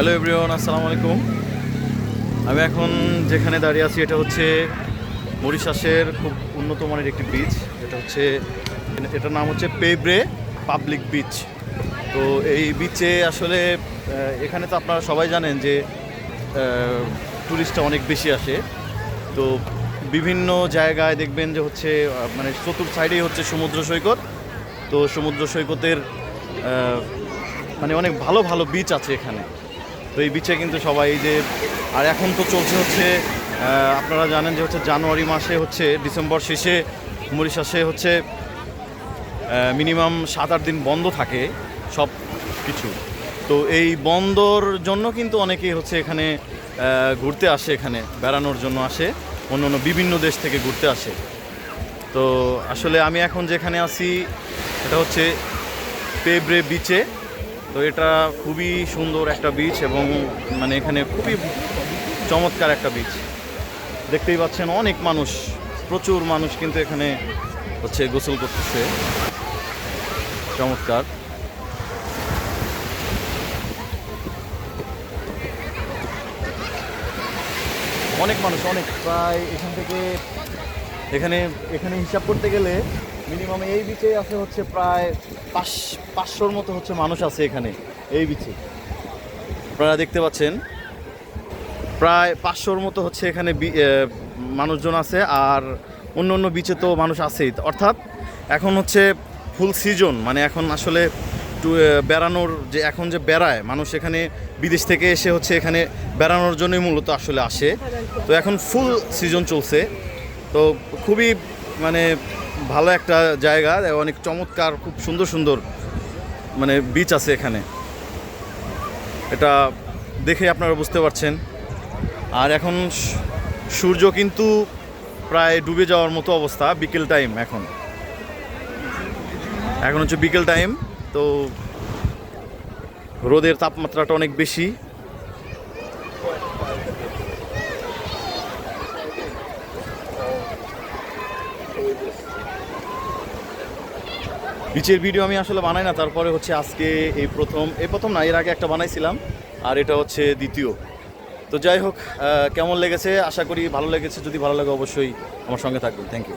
Hello everyone, আসসালামু আলাইকুম। আমি এখন যেখানে দাঁড়িয়ে আছি, এটা হচ্ছে মরিশাসের খুব উন্নত মানের একটি বিচ এটা হচ্ছে, এটার নাম হচ্ছে পেব্রে পাবলিক বিচ তো এই বিচে আসলে এখানে তো আপনারা সবাই জানেন যে টুরিস্টটা অনেক বেশি আসে। তো বিভিন্ন জায়গায় দেখবেন যে হচ্ছে মানে চতুর্থ সাইডেই হচ্ছে সমুদ্র সৈকত। তো সমুদ্র সৈকতের মানে অনেক ভালো ভালো বিচ আছে এখানে। তো এই বিচে কিন্তু সবাই যে, আর এখন তো চলছে হচ্ছে আপনারা জানেন যে হচ্ছে জানুয়ারি মাসে হচ্ছে ডিসেম্বর শেষে মরিশাসে হচ্ছে মিনিমাম সাত আট দিন বন্ধ থাকে সব কিছু। তো এই বন্ধর জন্য কিন্তু অনেকেই হচ্ছে এখানে ঘুরতে আসে এখানে, বেড়ানোর জন্য আসে, অন্য অন্য বিভিন্ন দেশ থেকে ঘুরতে আসে। তো আসলে আমি এখন যেখানে আছি এটা হচ্ছে পেব্রে বিচে তো এটা খুবই সুন্দর একটা বিচ এবং মানে এখানে খুবই চমৎকার একটা বিচ দেখতেই পাচ্ছেন অনেক মানুষ, প্রচুর মানুষ কিন্তু এখানে হচ্ছে গোসল করতেছে। চমৎকার। অনেক মানুষ, অনেক। প্রায় এখান থেকে, এখানে এখানে হিসাব করতে গেলে মিনিমাম এই বিচে আছে হচ্ছে প্রায় পাঁচ, পাঁচশোর মতো হচ্ছে মানুষ আছে এখানে, এই বিচে আপনারা দেখতে পাচ্ছেন, প্রায় পাঁচশোর মতো হচ্ছে এখানে মানুষজন আছে, আর অন্য অন্য বিচে তো মানুষ আছেই। অর্থাৎ এখন হচ্ছে ফুল সিজন মানে এখন আসলে বেড়ানোর যে, এখন যে বেড়ায়, মানুষ এখানে বিদেশ থেকে এসে হচ্ছে এখানে বেড়ানোর জন্যই মূলত আসলে আসে। তো এখন ফুল সিজন চলছে। তো খুবই মানে ভালো একটা জায়গা, অনেক চমৎকার, খুব সুন্দর সুন্দর মানে বিচ আছে এখানে। এটা দেখে আপনারা বুঝতে পারছেন। আর এখন সূর্য কিন্তু প্রায় ডুবে যাওয়ার মতো অবস্থা, বিকেল টাইম এখন। এখন হচ্ছে বিকেল টাইম তো রোদের তাপমাত্রাটা অনেক বেশি। বিচের ভিডিও আমি আসলে বানাই না, তারপরে হচ্ছে আজকে এই প্রথম এই প্রথম না, এর আগে একটা বানাইছিলাম, আর এটা হচ্ছে দ্বিতীয়। তো যাই হোক কেমন লেগেছে? আশা করি ভালো লেগেছে, যদি ভালো লাগে অবশ্যই আমার সঙ্গে থাকবেন। Thank you